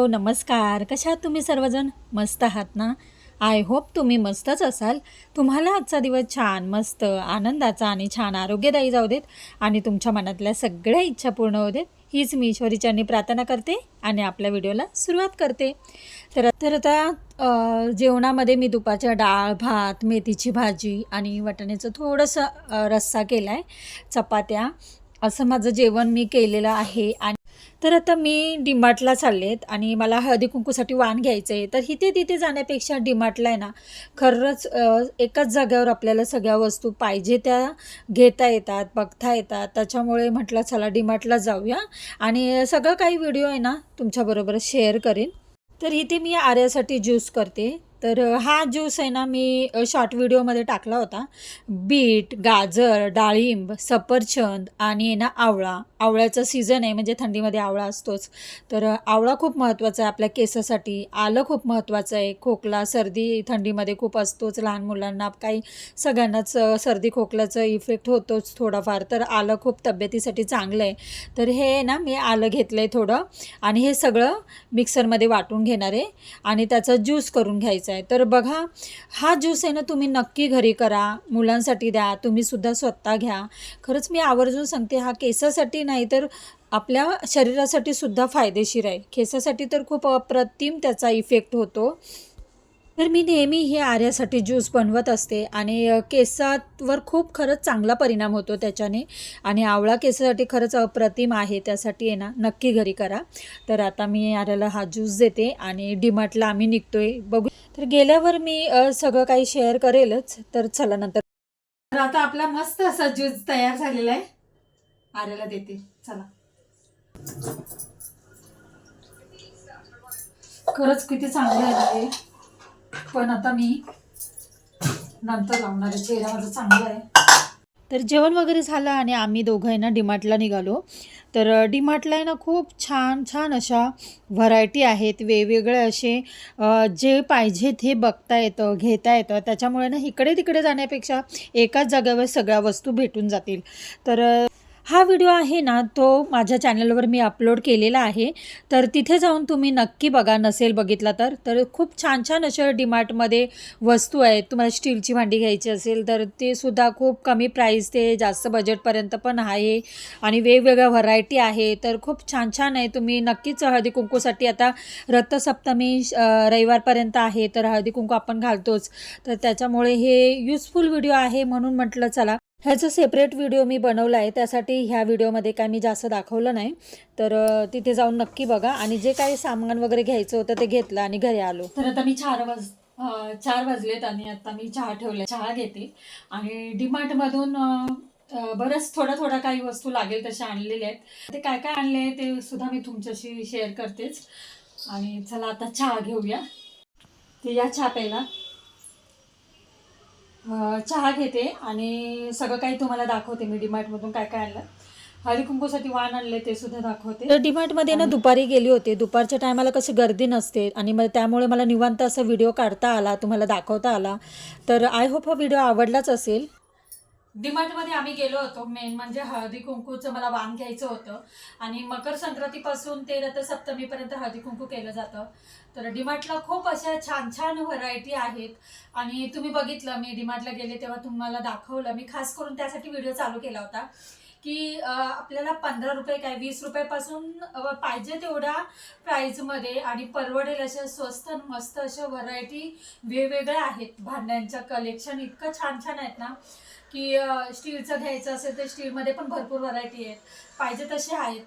Hello नमस्कार. कशा आहात तुम्ही सर्वजण? मस्त आहात ना? आय होप तुम्ही मस्तच असाल. तुम्हाला आजचा दिवस छान मस्त आनंदाचा आणि छान आरोग्यदायी जाऊ देत आणि तुमच्या मनातल्या सगळ्या इच्छा पूर्ण होऊ देत हीच मी ईश्वरीच्यांनी प्रार्थना करते आणि आपल्या व्हिडिओला सुरुवात करते. तर तर आता जेवणामध्ये मी दुपारच्या डाळ भात मेथीची भाजी आणि वाटाण्याचं थोडंसं रस्सा केला आहे चपात्या. असं माझं जेवण मी केलेलं आहे आणि तर आता मी डिमार्टला चाललेत आणि मला हळदी कुंकूसाठी वाण घ्यायचं आहे तर इथे तिथे जाण्यापेक्षा डिमार्टला आहे ना खरंच एकाच जागेवर आपल्याला सगळ्या वस्तू पाहिजे त्या घेता येतात बघता येतात. त्याच्यामुळे म्हटलं चला डिमार्टला जाऊया आणि सगळं काही व्हिडिओ आहे ना तुमच्याबरोबर शेअर करेन. तर इथे मी आर्यासाठी ज्यूस करते. तर हा ज्यूस आहे ना मी शॉर्ट व्हिडिओमध्ये टाकला होता. बीट गाजर डाळिंब सफरचंद आणि आहे ना आवळा. आवळ्याचा सीझन आहे म्हणजे थंडीमध्ये आवळा असतोच. तर आवळा खूप महत्त्वाचा आहे आपल्या केसासाठी. आलं खूप महत्त्वाचं आहे. खोकला सर्दी थंडीमध्ये खूप असतोच लहान मुलांना. काही सगळ्यांनाच सर्दी खोकल्याचं इफेक्ट होतोच थोडाफार. तर आलं खूप तब्येतीसाठी चांगलं आहे. तर हे आहे ना मी आलं घेतलं आहे थोडं. आणि हे सगळं मिक्सरमध्ये वाटून घेणार आहे. आणि त्याचा ज्यूस करून घ्यायचा आहे. तर बघा हा ज्यूस आहे ना तुम्ही नक्की घरी करा. मुलांसाठी द्या तुम्हीसुद्धा स्वतः घ्या. खरंच मी आवर्जून सांगते हा केसासाठी नाही तर आपल्या शरीरासाठी सुद्धा फायदेशीर आहे. केसासाठी तर खूप अप्रतिम त्याचा इफेक्ट होतो. तर मी नेहमी हे आर्यासाठी ज्यूस बनवत असते आणि केसावर खूप खरंच चांगला परिणाम होतो त्याच्याने. आणि आवळा केसासाठी खरंच अप्रतिम आहे त्यासाठी आहे ना नक्की घरी करा. तर आता मी आर्याला हा ज्यूस देते आणि डिमार्टला आम्ही निघतोय. बघू तर गेल्यावर मी सगळं काही शेअर करेलच. तर चला नंतर. तर आता आपला मस्त असा ज्यूस तयार झालेला आहे. आर्याला देते. चला. खरंच किती चांगलं आहे पण आता मी नंतर लावणार आहे. चेहरा माझा चांगला आहे. तर जेवण वगैरे झालं आणि आम्ही दोघं ना डीमार्टला निघालो. तर डीमार्टला आहे ना खूप छान छान अशा व्हरायटी आहेत वेगवेगळे असे जे पाहिजेत हे बघता येतं घेता येतं. त्याच्यामुळे ना इकडे तिकडे जाण्यापेक्षा एकाच जागेवर सगळ्या वस्तू भेटून जातील. तर हा व्हिडिओ आहे ना तो माझ्या चॅनलवर मी अपलोड केलेला आहे. तर तिथे जाऊन तुम्ही नक्की बघा नसेल बघितला तर. तर खूप छान छान अशा डीमार्टमध्ये वस्तू आहेत. तुम्हाला स्टीलची भांडी घ्यायची असेल तर ते सुद्धा खूप कमी प्राईस ते जास्त बजेटपर्यंत पण आहे. आणि वेगवेगळ्या व्हरायटी आहे. तर खूप छान छान आहे. तुम्ही नक्कीच हळदी कुंकूसाठी आता रथसप्तमी रविवारपर्यंत आहे. तर हळदी कुंकू आपण घालतोच. तर त्याच्यामुळे हे युजफुल व्हिडिओ आहे म्हणून म्हटलं चला. ह्याचं सेपरेट व्हिडिओ मी बनवला आहे त्यासाठी ह्या व्हिडिओमध्ये काय मी जास्त दाखवलं नाही. तर तिथे जाऊन नक्की बघा. आणि जे काही सामान वगैरे घ्यायचं होतं ते घेतलं आणि घरी आलो. तर आता मी चार वाज चार वाजलेत आणि आता मी चहा ठेवले चहा घेते. आणि डीमार्टमधून अ, बरंच थोडा थोडा काही वस्तू लागेल तशा आणलेल्या आहेत. ते काय काय आणले ते सुद्धा मी तुमच्याशी शेअर करतेच. आणि चला आता चहा घेऊया. ते या चहा प्यायला. चहा घेते आणि सगळं काही तुम्हाला दाखवते मी डीमार्टमधून काय काय आणलं. हळदी कुंकूसाठी वाण आणले ते सुद्धा दाखवते. तर डीमार्टमध्ये ना दुपारी गेली होते. दुपारच्या टायमाला कशी गर्दी नसते आणि मग त्यामुळे मला निवांत असा व्हिडिओ काढता आला तुम्हाला दाखवता आला. तर आय होप हा व्हिडिओ आवडलाच असेल. डीमार्टमध्ये आम्ही गेलो होतो. मेन म्हणजे हळदी कुंकूचं मला वाण घ्यायचं होतं. आणि मकर संक्रांतीपासून ते रथसप्तमीपर्यंत हळदी कुंकू केलं जातं. तर डीमार्टला खूप अशा छान छान व्हरायटी आहेत. आणि तुम्ही बघितलं मी डीमार्टला गेले तेव्हा तुम्हाला दाखवलं. मी खास करून त्यासाठी व्हिडिओ चालू केला होता. की आपल्याला पंधरा रुपये काय वीस रुपयापासून पाहिजे तेवढ्या प्राईजमध्ये आणि परवडेल अशा स्वस्त आणि मस्त अशा व्हरायटी वेगवेगळ्या आहेत. भांड्यांच्या कलेक्शन इतकं छान छान आहेत ना की स्टीलचं घ्यायचं असेल तर स्टीलमध्ये पण भरपूर व्हरायटी आहेत. पाहिजे तसे आहेत.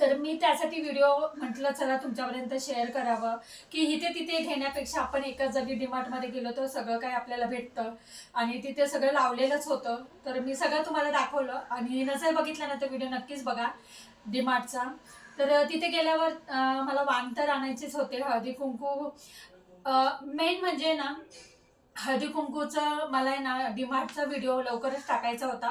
तर मी त्यासाठी व्हिडिओ म्हटलं चला तुमच्यापर्यंत शेअर करावं. की इथे तिथे घेण्यापेक्षा आपण एकाच जागी डीमार्टमध्ये गेलो तर सगळं काही आपल्याला भेटतं. आणि तिथे सगळं लावलेलंच होतं. तर मी सगळं तुम्हाला दाखवलं. आणि नजर बघितला ना तर व्हिडिओ नक्कीच बघा डीमार्टचा तर तिथे गेल्यावर मला वाण तर आणायचेच होते. हळदी कुंकू मेन म्हणजे ना हळदी कुंकूचं मला आहे ना डीमार्टचा व्हिडिओ लवकरच टाकायचा होता.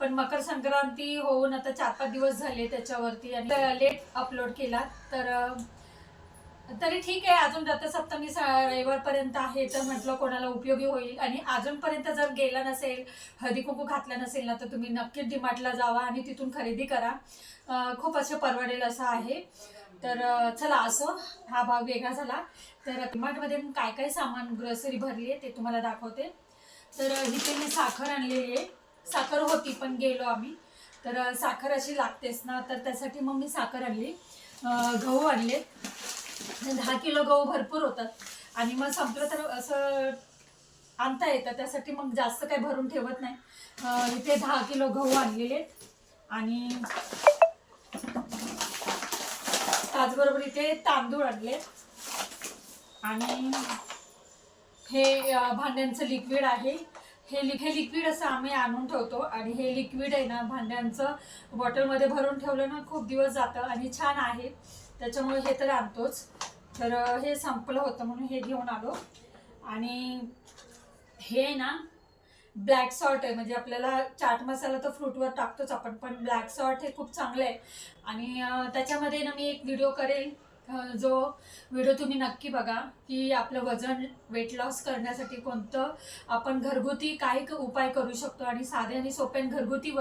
पण मकर संक्रांती होऊन आता चार पाच दिवस झाले त्याच्यावरती आणि लेट अपलोड केला. तर तरी ठीक आहे अजून रथसप्तमी स- रविवारपर्यंत आहे तर म्हटलं कोणाला उपयोगी होईल. आणि अजूनपर्यंत जर गेला नसेल हळदी कुंकू घातला नसेल ना तर तुम्ही नक्कीच डीमार्टला जावा आणि तिथून खरेदी करा. खूप असं परवडेल असं आहे. तर चला असं हा भाग वेगळा झाला. तर मध्ये काय काय सामान ग्रोसरी भरली आहे ते तुम्हाला दाखवते. तर इथे मी साखर आणलेली आहे. साखर होती पण गेलो आम्ही. तर साखर अशी लागतेच ना तर त्यासाठी मग मी साखर आणली. गहू आणले. दहा किलो गहू भरपूर होतात. आणि मग संपलं तर असं आणता येतं. त्यासाठी मग जास्त काही भरून ठेवत नाही. इथे दहा किलो गहू आणलेले. आहेत. आणि त्याचबरोबर इथे तांदूळ आणले. आणि हे भांड्यांचं लिक्विड आहे. हे लि हे लिक्विड असं आम्ही आणून ठेवतो. आणि हे लिक्विड आहे ना भांड्यांचं बॉटलमध्ये भरून ठेवलं ना खूप दिवस जातं आणि छान आहे. त्याच्यामुळे हे तर आणतोच. तर हे संपलं होतं म्हणून हे घेऊन आलो. आणि हे ना ब्लॅक सॉल्ट आहे. म्हणजे आपल्याला चाट मसाला तर फ्रूटवर टाकतोच आपण पण ब्लॅक सॉल्ट हे खूप चांगलं आहे. आणि त्याच्यामध्ये ना मी एक व्हिडिओ करेल. जो व्हिडिओ तुम्ही नक्की बघा की आपलं वजन वेट लॉस करण्यासाठी कोणतं आपण घरगुती काय उपाय करू शकतो. आणि साधे आणि सोपे घरगुती व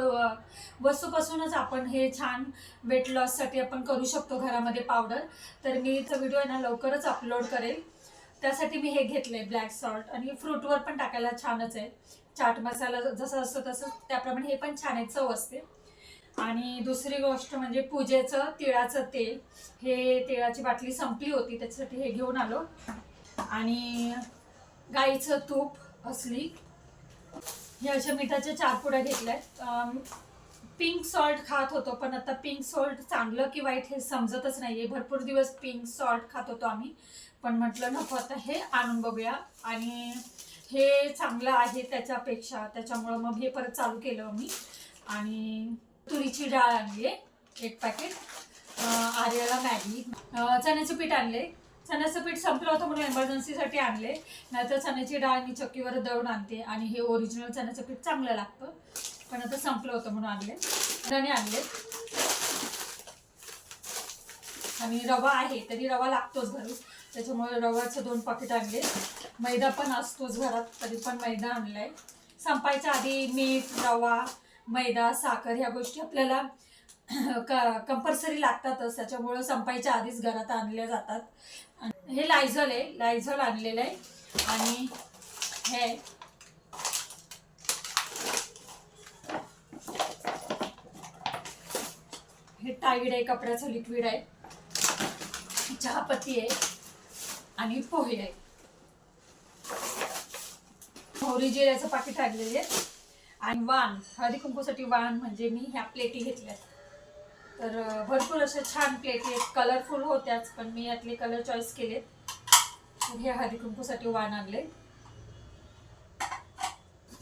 वस्तूपासूनच आपण हे छान वेट लॉससाठी आपण करू शकतो घरामध्ये पावडर तर मी इथं व्हिडिओ ना लवकरच अपलोड करेल. त्यासाठी मी हे घेतलंय ब्लॅक सॉल्ट. आणि फ्रूटवर पण टाकायला छानच आहे. चाट मसाला जसं असतो तसं त्याप्रमाणे हे पण छान आहे चव असते. आणि दुसरी गोष्ट म्हणजे पूजेचं तिळाचं तेल. हे तिळाची बाटली संपली होती त्याच्यासाठी हे घेऊन आलो. आणि गाईचं तूप असली. हे अशा मिठाच्या चार पुड्या घेतल्या पिंक सॉल्ट खात होतो पण आता पिंक सॉल्ट चांगलं की वाईट हे समजतच नाहीये. भरपूर दिवस पिंक सॉल्ट खात होतो आम्ही. पण म्हटलं नको आता हे आणून बघूया. आणि हे चांगलं आहे त्याच्यापेक्षा. त्याच्यामुळं मग हे परत चालू केलं मी आणि तुरीची डाळ आणली एक पॅकेट आर्याला मॅगी. चण्याचं पीठ आणले चण्याचं पीठ संपलं होतं म्हणून एमर्जन्सीसाठी आणले नाहीतर चण्याची डाळ मी चक्कीवर दळून आणते आणि हे ओरिजिनल चण्याचं पीठ चांगलं लागतं. पण आता संपलं होतं म्हणून आणले धणे आणले आणि रवा आहे तरी रवा लागतोच घरून त्याच्यामुळे रव्याचं दोन पाकिट आणले. मैदा पण असतोच घरात तरी पण मैदा आणलाय. संपायच्या आधी मीठ रवा मैदा साखर ह्या गोष्टी आपल्याला क कंपल्सरी लागतातच. त्याच्यामुळं संपायच्या आधीच घरात आणल्या जातात. हे लायझॉल आहे. लायझॉल आणलेलं आहे. आणि हे हे टाईड आहे कपड्याचं लिक्विड आहे. चहापत्ती आहे. आणि पोहे आहे. मोहरी जिऱ्याचं पाकिट आणलेले आहे. आणि वाण हळदी कुंकूसाठी वाण म्हणजे मी ह्या प्लेटी घेतल्या तर भरपूर अशा छान प्लेटी आहेत. कलरफुल होत्याच पण मी यातले कलर चॉईस केलेत. हे हळदी कुंकूसाठी वाण आणले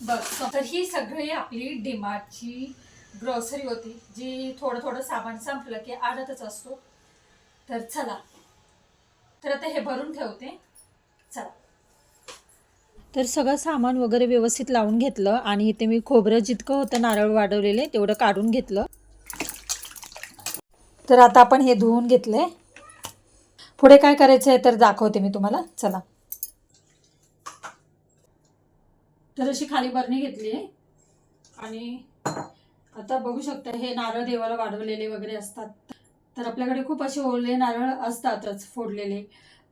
बघ तर ही सगळी आपली डिमार्टची ग्रॉसरी होती जी थोडं थोडं सामान संपलं की आणतच असतो. तर चला तर आता हे भरून ठेवते. चला. तर सगळं सामान वगैरे व्यवस्थित लावून घेतलं आणि इथे मी खोबरं जितकं होतं नारळ वाढवलेले तेवढं काढून घेतलं. तर आता आपण हे धुवून घेतलंय पुढे काय करायचं आहे तर दाखवते मी तुम्हाला. चला. तर अशी खाली बरणी घेतली आहे. आणि आता बघू शकता हे नारळ देवाला वाढवलेले वगैरे असतात. तर आपल्याकडे खूप असे ओले नारळ असतातच फोडलेले.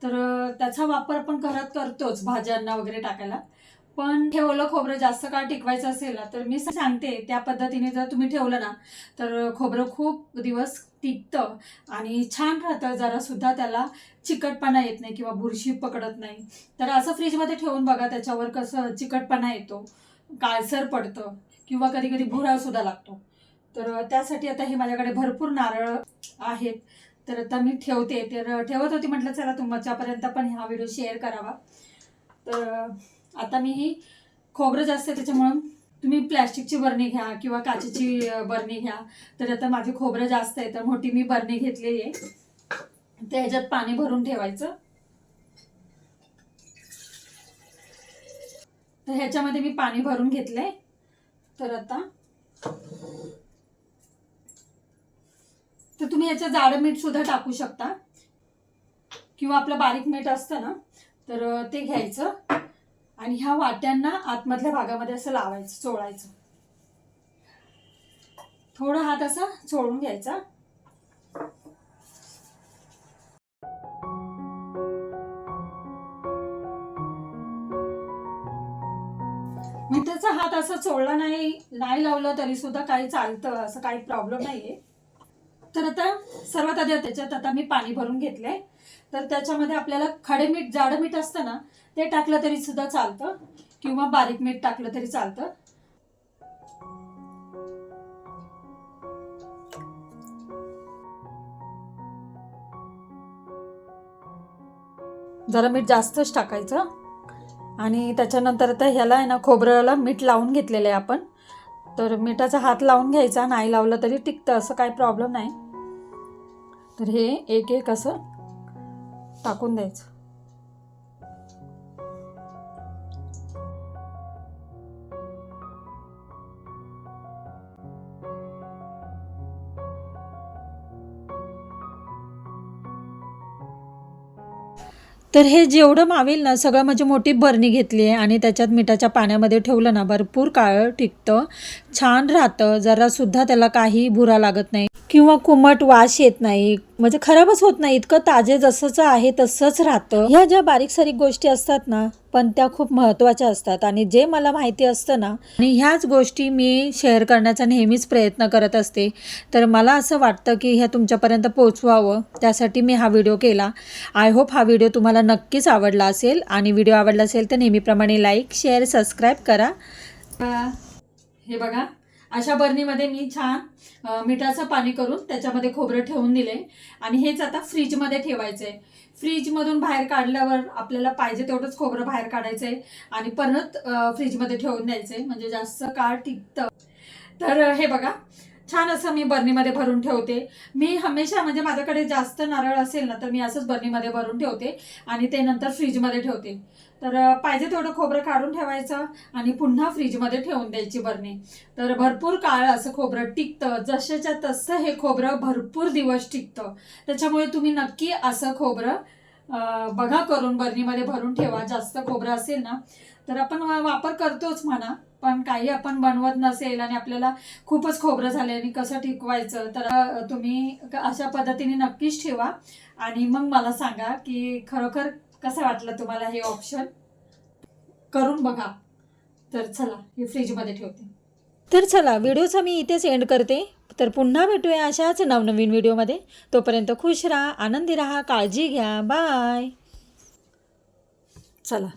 तर त्याचा वापर आपण घरात करतोच भाज्यांना वगैरे टाकायला. पण हे ओलं खोबरं जास्त काळ टिकवायचं असेल ना तर मी सांगते त्या पद्धतीने जर तुम्ही ठेवलं ना तर खोबरं खूप दिवस टिकतं आणि छान राहतं. जरासुद्धा त्याला चिकटपणा येत नाही किंवा बुरशी पकडत नाही. तर असं फ्रीजमध्ये ठेवून बघा त्याच्यावर कसं चिकटपणा येतो काळसर पडतं किंवा कधी कधी भुरासुद्धा लागतो. तर त्यासाठी आता हे माझ्याकडे भरपूर नारळ आहेत. तर आता मी ठेवते. तर ठेवत होती म्हटलं चला तुमच्यापर्यंत पण हा व्हिडिओ शेअर करावा. तर आता मी ही खोबरं जास्त आहे त्याच्यामुळं तुम्ही प्लॅस्टिकची बरणी घ्या किंवा काचेची बरणी घ्या. तर आता माझी खोबरं जास्त आहे तर मोठी मी बरणी घेतलेली आहे. त्या ह्याच्यात पाणी भरून ठेवायचं. तर ह्याच्यामध्ये मी पाणी भरून घेतलंय. तर आता त्याच्या जाड मीठ सुद्धा टाकू शकता. किंवा आपलं बारीक मीठ असतं ना तर ते घ्यायचं. आणि ह्या वाट्यांना आतमधल्या भागामध्ये असं लावायचं चोळायचं. थोडा हात असा चोळून घ्यायचा. मिठाचा हात असा चोळला नाही नाही लावलं तरी सुद्धा काही चालतं असं काही प्रॉब्लेम नाहीये. तर आता सर्वात आधी त्याच्यात आता मी पाणी भरून घेतलंय. तर त्याच्यामध्ये आपल्याला खडे मीठ जाडं मीठ असतं ना ते टाकलं तरी सुद्धा चालतं. किंवा बारीक मीठ टाकलं तरी चालतं. जरा मीठ जास्तच टाकायचं. आणि त्याच्यानंतर आता ह्याला आहे ना खोबऱ्याला मीठ लावून घेतलेलं आहे आपण. तर मिठाचा हात लावून घ्यायचा नाही लावलं तरी टिकतं असं काही प्रॉब्लेम नाही. तर हे एक एक असं टाकून द्यायचं. तर हे जेवढं मावेल ना सगळं म्हणजे मोठी बरणी घेतली आहे आणि त्याच्यात मिठाच्या पाण्यामध्ये ठेवलं ना भरपूर काळ टिकतं छान राहतं जरासुद्धा त्याला काही भुरा लागत नाही. किंवा कुमट वास येत नाही. म्हणजे खराबच होत नाही. इतकं ताजे जसंच आहे तसंच राहतं. ह्या ज्या बारीक सारीक गोष्टी असतात ना पण त्या खूप महत्त्वाच्या असतात. आणि जे मला माहिती असतं ना आणि ह्याच गोष्टी मी शेअर करण्याचा नेहमीच प्रयत्न करत असते. तर मला असं वाटतं की ह्या तुमच्यापर्यंत पोचवावं. त्यासाठी मी हा व्हिडिओ केला. आय होप हा व्हिडिओ तुम्हाला नक्कीच आवडला असेल. आणि व्हिडिओ आवडला असेल तर नेहमीप्रमाणे लाईक शेअर सबस्क्राईब करा. हे बघा. अशा बर्नीमध्ये मी छान मिठाचं पाणी करून त्याच्यामध्ये खोबरं ठेवून दिले. आणि हेच आता फ्रीजमध्ये ठेवायचं आहे फ्रीजमधून बाहेर काढल्यावर आपल्याला पाहिजे तेवढंच खोबरं बाहेर काढायचं आहे आणि परत फ्रीजमध्ये ठेवून द्यायचं आहे म्हणजे जास्त काळ टिकतं. तर हे बघा छान असं मी बर्नीमध्ये भरून ठेवते. मी हमेशा म्हणजे माझ्याकडे जास्त नारळ असेल ना तर मी असंच बर्नीमध्ये भरून ठेवते आणि ते नंतर फ्रीजमध्ये ठेवते. तर पाहिजे तेवढं खोबरं काढून ठेवायचं आणि पुन्हा फ्रीजमध्ये ठेवून द्यायची बरणी. तर भरपूर काळ असं खोबरं टिकतं. जशाच्या तसं हे खोबरं भरपूर दिवस टिकतं. त्याच्यामुळे तुम्ही नक्की असं खोबरं बघा करून बरणीमध्ये भरून ठेवा. जास्त खोबरं असेल ना तर आपण वा- वापर करतोच म्हणा. पण काही आपण बनवत नसेल आणि आपल्याला खूपच खोबरं झाले आणि कसं टिकवायचं तर तुम्ही अशा पद्धतीने नक्कीच ठेवा. आणि मग मला सांगा की खरोखर कसं वाटलं तुम्हाला हे ऑप्शन करून बघा. तर चला हे फ्रीजमध्ये ठेवते. तर चला व्हिडिओचा मी इथेच एंड करते. तर पुन्हा भेटूया अशाच नवनवीन व्हिडिओमध्ये. तोपर्यंत खुश राहा आनंदी राहा काळजी घ्या. बाय चला.